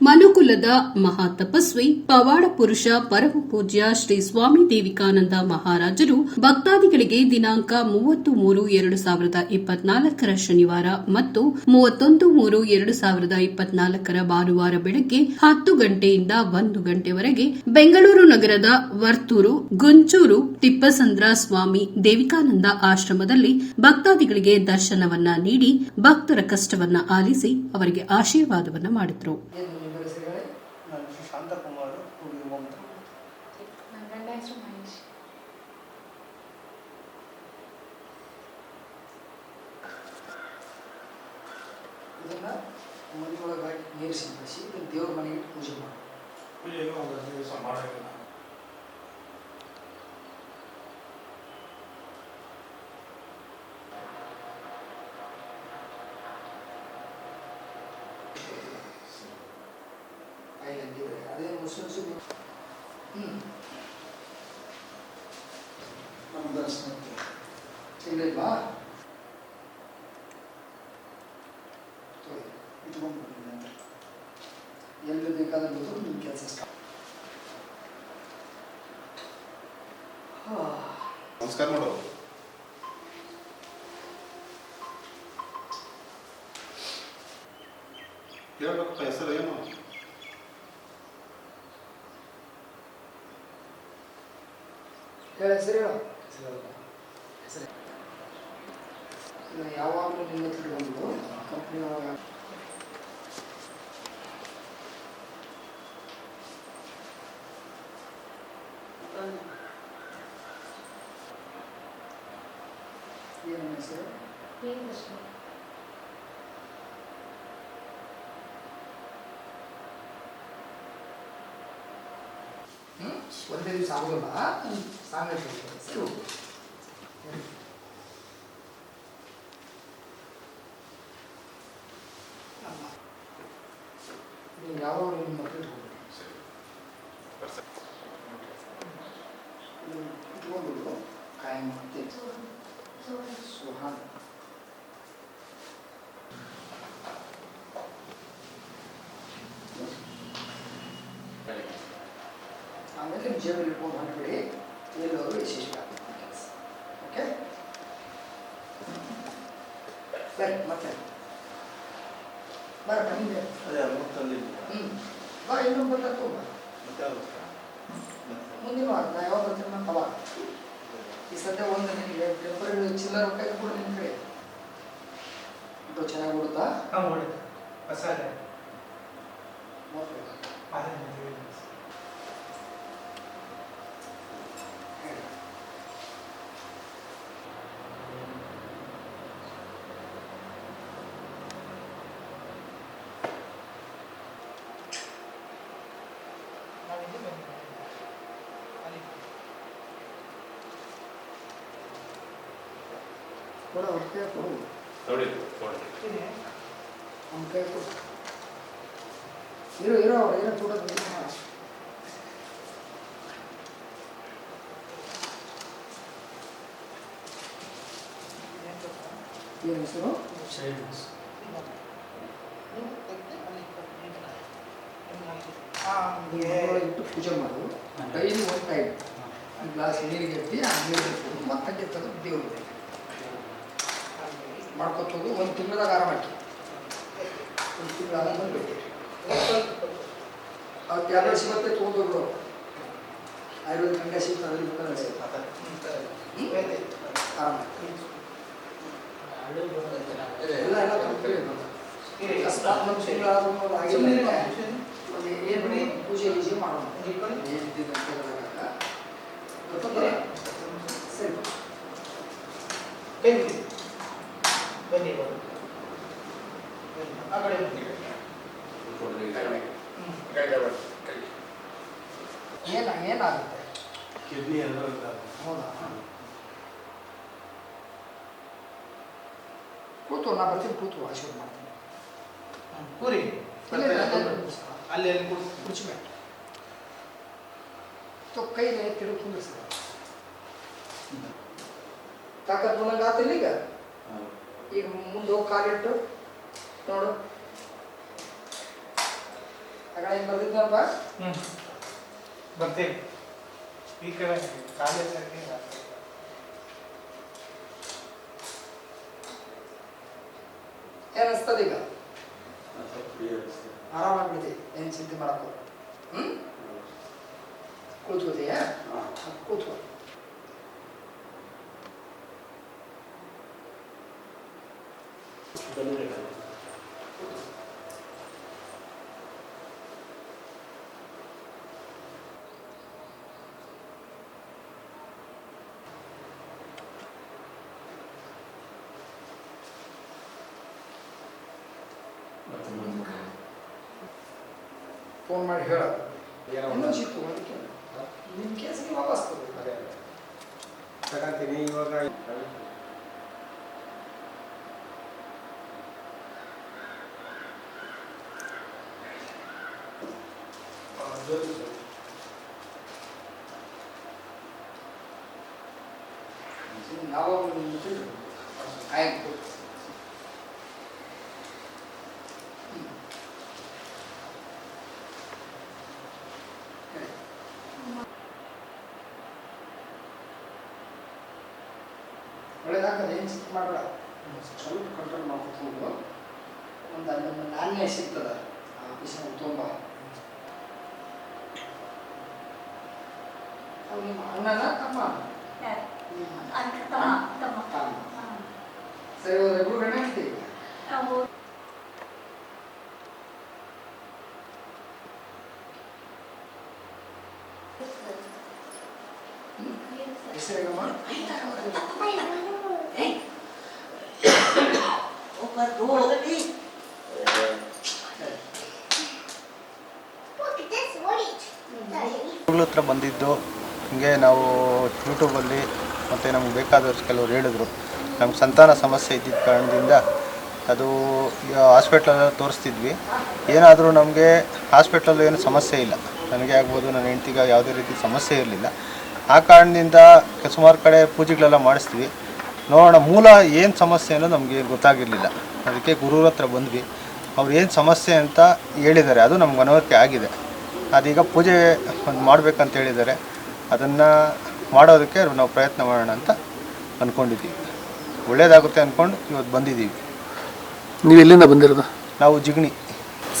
ಮನುಕುಲದ ಮಹಾತಪಸ್ವಿ, ಪವಾಡ ಪುರುಷ ಪರಮ ಪೂಜ್ಯ ಶ್ರೀ ಸ್ವಾಮಿ ದೇವಿಕಾನಂದ ಮಹಾರಾಜರು ಭಕ್ತಾದಿಗಳಿಗೆ ದಿನಾಂಕ ಮೂವತ್ತು ಮೂರು ಎರಡು ಸಾವಿರದ ಇಪ್ಪತ್ನಾಲ್ಕರ ಶನಿವಾರ ಮತ್ತು ಮೂವತ್ತೊಂದು ಮೂರು ಎರಡು ಸಾವಿರದ ಇಪ್ಪತ್ನಾಲ್ಕರ ಭಾನುವಾರ ಬೆಳಗ್ಗೆ ಹತ್ತು ಗಂಟೆಯಿಂದ ಒಂದು ಗಂಟೆವರೆಗೆ ಬೆಂಗಳೂರು ನಗರದ ವರ್ತೂರು, ಗುಂಚೂರು, ತಿಪ್ಪಸಂದ್ರ ಸ್ವಾಮಿ ದೇವಿಕಾನಂದ ಆಶ್ರಮದಲ್ಲಿ ಭಕ್ತಾದಿಗಳಿಗೆ ದರ್ಶನವನ್ನ ನೀಡಿ ಭಕ್ತರ ಕಷ್ಟವನ್ನ ಆಲಿಸಿ ಅವರಿಗೆ ಆಶೀರ್ವಾದವನ್ನ ಮಾಡಿದ್ರು. ಇದನ್ನು ಮನೆಯೊಳಗೆ ಹಾಕಿ ನೀರು ಸಿಂಪಡಿಸಿ ಇದನ್ನು ದೇವ್ರ ಮನೆಗೆ ಇಟ್ಟು ಪೂಜೆ ಮಾಡಿ ಪೂಜೆಗೆ ಒಂದು ಹದಿನೈದು ದಿವಸ ಮಾಡೋದಿಲ್ಲ ಐದು ಅದೇ ಮುಸ್ಲಿಮ್ಸ್ ಹ್ಞೂ ನಮ್ಮ ದರ್ಶನಕ್ಕೆ ಇಲ್ಲಿಲ್ವಾ ನಮಸ್ಕಾರ ನೋಡು. ಹೇಳ್ಬೇಕಪ್ಪ ಹೆಸರು ಏನು? ಹೇಳ ಹೆಸರು ಹೇಳ. ಹೆಸರು ಯಾವಾಗಲೂ ನಿಮ್ಮ ಹತ್ರ ಬಂದು ಕಂಪ್ನಿ ಒಳಗೆ ಏನು ಹೆಸರು ಪ್ರಿಯದರ್ಶಿನಿ ಹ್ಞೂ ಒಂದೇ ದಿವಸ ಆಗೋಲ್ಲ ಸಾಂಗ್ ಸರಿ ಹೋಗು. ಅಮ್ಮ. ನೀವು ಯಾವಾಗ ನಿಮ್ಮ ಮಕ್ಕಳು ಇಟ್ಕೊಬೇಡಿ ಸರಿ ಬರ್ಸ ನೀವು ಇಟ್ಕೊಂಡ್ಬಿಡು ಕಾಯಂ ಮಾಡ್ತೀನಿ ಸುಹಾನ್ ಆಮೇಲೆ ನಿಮ್ಮ ಜೇಬಲ್ಲಿ ಇಟ್ಕೊಂಡು ಹೊರಟ್ಬಿಡಿ ಎಲ್ಲೋರು ಕೆಲಸ. ಓಕೆ ಸರಿ ಮತ್ತೆ? ಬರ ಬಂದೆ ಅದೇ ಅಮೌಂಟ್ ತಂದಿಲ್ಲ ಹ್ಞೂ ಬಾ ಇನ್ನೊಂದು ಬರ್ತಾ ಬಾ. ಮತ್ತೆ ಯಾವ್ದು? ಮುಂದಿನ ವಾರ ನಾ ಯಾವಾಗ ಬರ್ತೀನಿ ಅಂತ ಬಾ ಈ ಸದ್ಯ ಒಂದು ನಿನಗೆ ಟೆಂಪರರಿ ಚಿಲ್ಲರ್ ರೊಕ್ಕ ಕೂಡ ನಿನ್ನ ಕಡೆ. ಇದು ಚೆನ್ನಾಗಿ ಬಿಡುತ್ತಾ ಹಾಂ ಮಸಾಲೆ ಮತ್ತೆ ಅದೇ ಮದುವೆ ಹೇಳಿ. ನಾವು ಇಲ್ಲಿ ಬಂದಿದ್ದೀವಿ ಅಲ್ಲಿ ಕೊಡು ಅವ್ರ ಕೈ ಕೊಡು ಅವ್ನ ಕೈ ಕೊಡು ಇರೋ ಇರೋ ಅವ್ರು ಏನೋ ಕೂಡ ಬಂದಿಲ್ಲ ಏನು ಹೆಸರು ಮನೆಯೊಳಗೆ ಇಟ್ಟು ಪೂಜೆ ಮಾಡು ಡೈಲಿ ಒಂದು ಟೈಮ್ ಗ್ಲಾಸ್ ನೀರಿಗೆ ಎತ್ತಿ ಆ ನೀರಿಗೆ ಮತ್ತೆ ತೆಗೆದು ದೇವ್ರಿಗೆ ಮಾಡ್ಕೊತೋದು ಒಂದು ತಿಂಗಳದಾಗ ಆಯ್ತು ಒಂದು ತಿಂಗಳ ಆರಾಮ ಬಿಟ್ಟು ಆ ಟ್ಯಾಬ್ಲೆಟ್ಸ್ ಮತ್ತೆ ತೊಗೊಂಡು ಆಯುರ್ವೇದಿಕ್ ಹಂಗೆ ಸಿಗ್ತದೆ ಬೇಕಾದ್ರೆ ಸಿಗ್ತದೆ. ಆರಾಮ. ಎಲ್ಲ ಎಲ್ಲ ಆಗಿಲ್ಲ. ಏನು ಪೂಜೆ ಗೀಜೆ ಮಾಡೋಣ? ಸರಿ. ಕೈ ಬಿಡಿ ಬನ್ನಿ ಇವಾಗ ಬನ್ನಿ. ಆ ಕಡೆ ಬನ್ನಿ ಏನ ಏನಾಗುತ್ತೆ ಕಿಡ್ನಿ ಎಲ್ಲ ಇದ್ದಾವೆ. ಹೌದಾ ಕೂತು ನಾ ಬರ್ತೀನಿ ಕೂತು ಆಶೀರ್ವಾದ ಮಾಡ್ತೀನಿ ಹ್ಮ್. ಕೂರಿ ಇಲ್ಲ, ಇಲ್ಲ, ಇಲ್ಲ, ಇಲ್ಲ. ಅಲ್ಲಿ ಅಲ್ಲಿ ಕೂರ್ಸಿ ಕುರ್ಚಿಮೇಲೆ तो ಕೈ ತಿರುಗಿ ಕುಂದಿರ್ಸ ತಾಕತ್ ಬಂದಂಗೆ ಆತಿಲ್ಲ ಈಗ ಹಾಂ. ಈಗ ಮುಂದೆ ಹೋಗಿ ಕಾಲಿಟ್ಟು ನೋಡು. ಹಾಗಾಗಿ ಬರ್ತಿದ್ದಪ್ಪ ಬರ್ದಿದ್ದಪ್ಪ ಹ್ಞೂ ಬರ್ತೀವಿ ಈ ಕಡೆ ಕಾಲೇಜ್ ಸರಿ ಅನಿಸ್ತದ ಈಗ? ಆರಾಮಾಗ್ಬಿಡ್ತಿ ಏನು ಚಿಂತೆ ಮಾಡಕ್ಕೋ ಹ್ಞೂ ಕೂತ್ಕೋತೀಯಾ? ಕೂತ್ಕೋ. ಫೋನ್ ಮಾಡಿ ಹೇಳ ಇನ್ನೊಂದು ಸಿಕ್ತು ಅದಕ್ಕೆ ನಿಮ್ಮ ಕೇಸಿಗೆ ವಾಪಸ್ ಕೊಡು ತಗೊಂತೀನಿ ಇವಾಗ ನಾವು ಆಯ್ತು ಒಳ್ಳೇದಾಗ್ತದೆ ಏನು ಚಿಂತೆ ಮಾಡಬೇಡ ಸ್ವಲ್ಪ ಕಂಟ್ರೋಲ್ ಮಾಡ್ಕೊತ ಒಂದು ಅಲ್ಲೊಂದು ನಾಣ್ಯ ಸಿಗ್ತದ ಆ ಆಫೀಸಿನ ತುಂಬ ಅವ್ನು ನಿಮ್ಮ ಅಣ್ಣನ ತಮ್ಮ ತಮ್ಮ ಸರಿ ಇವ್ರು ಇಬ್ರು ಗಂಡ ಗುರುಗಳ ಹತ್ರ ಬಂದಿದ್ದು ಹಿಂಗೆ ನಾವು ಯೂಟ್ಯೂಬಲ್ಲಿ ಮತ್ತು ನಮ್ಗೆ ಬೇಕಾದಷ್ಟು ಕೆಲವ್ರು ಹೇಳಿದ್ರು, ನಮ್ಗೆ ಸಂತಾನ ಸಮಸ್ಯೆ ಇದ್ದಿದ್ದ ಕಾರಣದಿಂದ ಅದು ಹಾಸ್ಪಿಟ್ಲಲ್ಲಿ ತೋರಿಸ್ತಿದ್ವಿ. ಏನಾದರೂ ನಮಗೆ ಹಾಸ್ಪಿಟ್ಲಲ್ಲೂ ಏನು ಸಮಸ್ಯೆ ಇಲ್ಲ. ನನಗೆ ಆಗ್ಬೋದು, ನನ್ನ ಹೆಂಡ್ತಿಗೆ ಯಾವುದೇ ರೀತಿ ಸಮಸ್ಯೆ ಇರಲಿಲ್ಲ. ಆ ಕಾರಣದಿಂದ ಸುಮಾರು ಕಡೆ ಪೂಜೆಗಳೆಲ್ಲ ಮಾಡಿಸ್ತೀವಿ. ನೋಡೋಣ, ಮೂಲ ಏನು ಸಮಸ್ಯೆ ಅನ್ನೋದು ನಮಗೆ ಗೊತ್ತಾಗಿರಲಿಲ್ಲ. ಅದಕ್ಕೆ ಗುರುವ್ರ ಹತ್ರ ಬಂದ್ವಿ. ಅವ್ರು ಏನು ಸಮಸ್ಯೆ ಅಂತ ಹೇಳಿದ್ದಾರೆ, ಅದು ನಮ್ಗೆ ಮನವರಿಕೆ ಆಗಿದೆ. ಅದೀಗ ಪೂಜೆ ಒಂದು ಮಾಡಬೇಕಂತ ಹೇಳಿದ್ದಾರೆ. ಅದನ್ನು ಮಾಡೋದಕ್ಕೆ ನಾವು ಪ್ರಯತ್ನ ಮಾಡೋಣ ಅಂತ ಅಂದ್ಕೊಂಡಿದ್ದೀವಿ ಒಳ್ಳೇದಾಗುತ್ತೆ ಅಂದ್ಕೊಂಡು ಇವತ್ತು ಬಂದಿದ್ದೀವಿ. ನೀವು ಎಲ್ಲಿಂದ ಬಂದಿರೋದು? ನಾವು ಜಿಗಣಿ.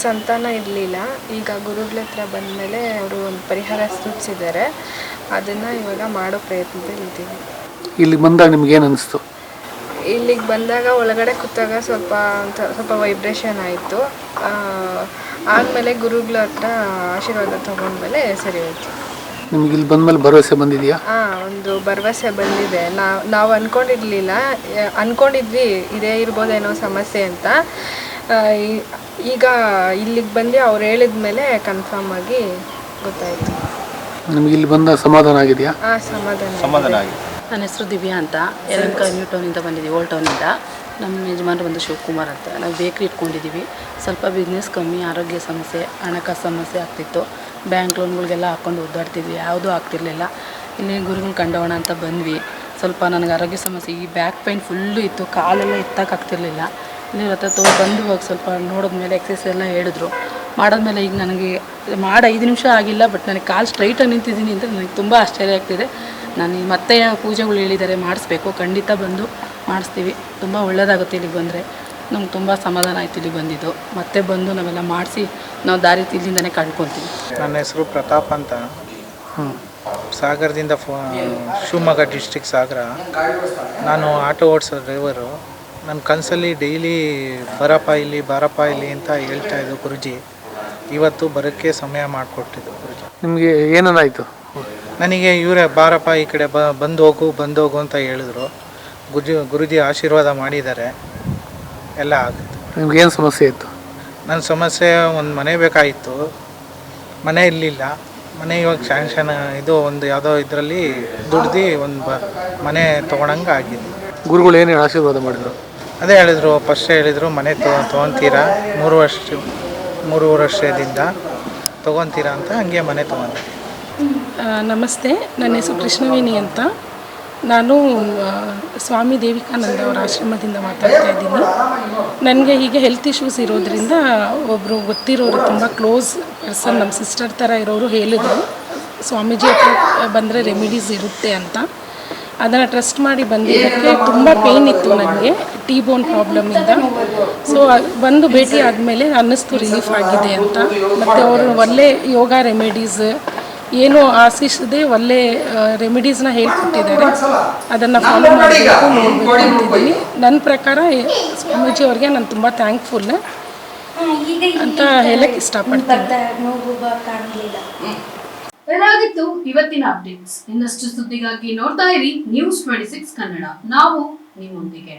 ಸಂತಾನ ಇರಲಿಲ್ಲ. ಈಗ ಗುರುಗಳ ಹತ್ರ ಬಂದಮೇಲೆ ಅವರು ಒಂದು ಪರಿಹಾರ ಸೂಚಿಸಿದ್ದಾರೆ. ಅದನ್ನು ಇವಾಗ ಮಾಡೋ ಪ್ರಯತ್ನದಲ್ಲಿ ಇದ್ದೀವಿ. ಇಲ್ಲಿಗೆ ಬಂದಾಗ ನಿಮ್ಗೆ ಏನು ಅನಿಸ್ತು? ಇಲ್ಲಿಗೆ ಬಂದಾಗ ಒಳಗಡೆ ಕೂತಾಗ ಸ್ವಲ್ಪ ಸ್ವಲ್ಪ ವೈಬ್ರೇಷನ್ ಆಯಿತು. ಆದಮೇಲೆ ಗುರುಗಳ ಹತ್ರ ಆಶೀರ್ವಾದ ತೊಗೊಂಡ್ಮೇಲೆ ಸರಿ ಹೋಯ್ತು. ನಿಮ್ಗೆ ಇಲ್ಲಿ ಬಂದಮೇಲೆ ಭರವಸೆ ಬಂದಿದೆಯಾ? ಹಾಂ ಒಂದು ಭರವಸೆ ಬಂದಿದೆ. ನಾವು ನಾವು ಅಂದ್ಕೊಂಡಿರ್ಲಿಲ್ಲ ಅನ್ಕೊಂಡಿದ್ವಿ ಇದೇ ಇರ್ಬೋದೇನೋ ಸಮಸ್ಯೆ ಅಂತ. ಆ, ಈ- ಈಗ ಇಲ್ಲಿಗೆ ಬಂದು ಅವ್ರು ಹೇಳಿದ ಮೇಲೆ ಕನ್ಫರ್ಮ್ ಆಗಿ ಗೊತ್ತಾಯಿತು. ನಿಮಗೆ ಇಲ್ಲಿ ಬಂದ ಸಮಾಧಾನ ಆಗಿದೆಯಾ? ಆ ಸಮಾಧಾನ ಸಮಾಧಾನ ಆಗಿದೆ. ನನ್ನ ಹೆಸರು ದಿವ್ಯಾ ಅಂತ. ಯಲಂಕ ನ್ಯೂ ಟೌನಿಂದ ಬಂದಿದ್ದೀವಿ ಓಲ್ಡ್ ಟೌನಿಂದ ನಮ್ಮ ಯಜಮಾನರು ಬಂದು ಶಿವಕುಮಾರ್ ಅಂತ. ನಾವು ಬೇಕ್ರಿ ಇಟ್ಕೊಂಡಿದ್ದೀವಿ. ಸ್ವಲ್ಪ ಬಿಸ್ನೆಸ್ ಕಮ್ಮಿ ಆರೋಗ್ಯ ಸಮಸ್ಯೆ ಹಣಕಾಸು ಸಮಸ್ಯೆ ಆಗ್ತಿತ್ತು. ಬ್ಯಾಂಕ್ ಲೋನ್ಗಳಿಗೆಲ್ಲ ಹಾಕ್ಕೊಂಡು ಒದ್ದಾಡ್ತಿದ್ವಿ ಯಾವುದೂ ಆಗ್ತಿರಲಿಲ್ಲ. ಇಲ್ಲಿ ಗುರುಗಳು ಕಂಡೋಣ ಅಂತ ಬಂದ್ವಿ. ಸ್ವಲ್ಪ ನನಗೆ ಆರೋಗ್ಯ ಸಮಸ್ಯೆ, ಈ ಬ್ಯಾಕ್ ಪೈನ್ ಫುಲ್ಲು ಇತ್ತು, ಕಾಲೆಲ್ಲ ಎತ್ತಕ್ಕಾಗ್ತಿರ್ಲಿಲ್ಲ ಇಲ್ಲಿ ಹತ್ರ ತೋ ಬಂದು ಹೋಗಿ ಸ್ವಲ್ಪ ನೋಡಿದ್ಮೇಲೆ ಎಕ್ಸಸೈಸ್ ಎಲ್ಲ ಹೇಳಿದ್ರು. ಮಾಡಿದ್ಮೇಲೆ ಈಗ ನನಗೆ ಮಾಡಿ ಐದು ನಿಮಿಷ ಆಗಿಲ್ಲ, ಬಟ್ ನನಗೆ ಕಾಲು ಸ್ಟ್ರೈಟಾಗಿ ನಿಂತಿದ್ದೀನಿ ಅಂತ ನನಗೆ ತುಂಬ ಆಶ್ಚರ್ಯ ಆಗ್ತಿದೆ. ನಾನು ಮತ್ತೆ ಪೂಜೆಗಳು ಹೇಳಿದ್ದಾರೆ, ಮಾಡಿಸ್ಬೇಕು, ಖಂಡಿತ ಬಂದು ಮಾಡಿಸ್ತೀವಿ. ತುಂಬ ಒಳ್ಳೆಯದಾಗುತ್ತೆ ಇಲ್ಲಿಗೆ ಬಂದರೆ. ನಮ್ಗೆ ತುಂಬ ಸಮಾಧಾನ ಆಯ್ತು ಇಲ್ಲಿ ಬಂದಿದ್ದು. ಮತ್ತೆ ಬಂದು ನಾವೆಲ್ಲ ಮಾಡಿಸಿ ನಾವು ದಾರಿ ಇಲ್ಲಿಂದನೇ ಕಳ್ಕೊತೀವಿ. ನನ್ನ ಹೆಸರು ಪ್ರತಾಪ್ ಅಂತ. ಸಾಗರದಿಂದ ಫೋ ಶಿವಮೊಗ್ಗ ಡಿಸ್ಟಿಕ್ ಸಾಗರ. ನಾನು ಆಟೋ ಓಡಿಸೋ ಡ್ರೈವರು ನನ್ನ ಕನಸಲ್ಲಿ ಡೈಲಿ ಬರಪ್ಪ ಇಲ್ಲಿ ಬಾರಪ್ಪ ಇಲ್ಲಿ ಅಂತ ಹೇಳ್ತಾ ಇದ್ದು ಗುರುಜಿ. ಇವತ್ತು ಬರೋಕ್ಕೆ ಸಮಯ ಮಾಡಿಕೊಟ್ಟಿದ್ದು ಗುರುಜಿ. ನಿಮಗೆ ಏನನ್ನಾಯಿತು? ನನಗೆ ಇವರೇ ಬಾರಪ್ಪ ಈ ಕಡೆ ಬ ಬಂದು ಹೋಗು ಬಂದು ಹೋಗು ಅಂತ ಹೇಳಿದ್ರು. ಗುರುಜಿ ಗುರುಜಿ ಆಶೀರ್ವಾದ ಮಾಡಿದ್ದಾರೆ. ಎಲ್ಲ ಆಗುತ್ತೆ. ನಿಮ್ಗೆ ಏನು ಸಮಸ್ಯೆ ಇತ್ತು? ನನ್ನ ಸಮಸ್ಯೆ ಒಂದು ಮನೆ ಬೇಕಾಗಿತ್ತು. ಮನೆ ಇರಲಿಲ್ಲ ಮನೆ ಇವಾಗ ಶಾಂಕ್ಷನ್ ಇದು ಒಂದು ಯಾವುದೋ ಇದರಲ್ಲಿ ದುಡ್ದು ಒಂದು ಬ ಮನೆ ತೊಗೊಳಂಗೆ ಆಗಿದೆ ಗುರುಗಳು ಏನೇನು ಆಶೀರ್ವಾದ ಮಾಡಿದ್ರು? ಅದೇ ಹೇಳಿದರು ಫಸ್ಟ್ ಹೇಳಿದರು ಮನೆ ತೊ ತೊಗೊತೀರಾ? ಮೂರು ವರ್ಷ ಮೂರು ವರ್ಷದಿಂದ ತೊಗೊತೀರಾ ಅಂತ ಹಂಗೆ ಮನೆ ತೊಗೊಂಡೆ. ನಮಸ್ತೆ. ನನ್ನ ಹೆಸರು ಕೃಷ್ಣವೇಣಿ ಅಂತ. ನಾನು ಸ್ವಾಮಿ ದೇವಿಕಾನಂದ ಅವರ ಆಶ್ರಮದಿಂದ ಮಾತಾಡ್ತಾ ಇದ್ದೀನಿ. ನನಗೆ ಹೀಗೆ ಹೆಲ್ತ್ ಇಶ್ಯೂಸ್ ಇರೋದ್ರಿಂದ ಒಬ್ಬರು ಗೊತ್ತಿರೋರು ತುಂಬ ಕ್ಲೋಸ್ ಪರ್ಸನ್ ನಮ್ಮ ಸಿಸ್ಟರ್ ಥರ ಇರೋರು ಹೇಳಿದರು. ಸ್ವಾಮೀಜಿ ಹತ್ರ ಬಂದರೆ ರೆಮಿಡೀಸ್ ಇರುತ್ತೆ ಅಂತ. ಅದನ್ನು ಟ್ರಸ್ಟ್ ಮಾಡಿ ಬಂದಿದ್ದಕ್ಕೆ ತುಂಬ ಪೇಯ್ನ್ ಇತ್ತು ನನಗೆ ಟೀ ಬೋನ್ ಪ್ರಾಬ್ಲಮಿಂದ ಸೊ ಬಂದು ಭೇಟಿ ಆದಮೇಲೆ ಅನ್ನಿಸ್ತು ರಿಲೀಫ್ ಆಗಿದೆ ಅಂತ. ಮತ್ತು ಅವರು ಒಳ್ಳೆ ಯೋಗ ರೆಮಿಡೀಸ್ ಏನು ಆಶಿಸದೆ ಒಳ್ಳೆ ರೆಮಿಡೀಸ್ನ ಹೇಳ್ಕೊಟ್ಟಿದ್ದಾರೆ. ಅದನ್ನು ಫಾಲೋ ಮಾಡಬೇಕು ನೋಡಬೇಕು ಅಂತಿದ್ದೀನಿ ನನ್ನ ಪ್ರಕಾರ ಸ್ವಾಮೀಜಿ ಅವ್ರಿಗೆ ನಾನು ತುಂಬ ಥ್ಯಾಂಕ್ಫುಲ್ ಅಂತ ಹೇಳಕ್ಕೆ ಇಷ್ಟಪಡ್ತಾರೆ ಇವತ್ತಿನ ಅಪ್ಡೇಟ್ಸ್ ಇನ್ನಷ್ಟು ಸುದ್ದಿಗಾಗಿ ನೋಡ್ತಾ ಇರಿ ನ್ಯೂಸ್ ಟ್ವೆಂಟಿ ಸಿಕ್ಸ್ ಕನ್ನಡ. ನಾವು ನಿಮ್ಮೊಂದಿಗೆ.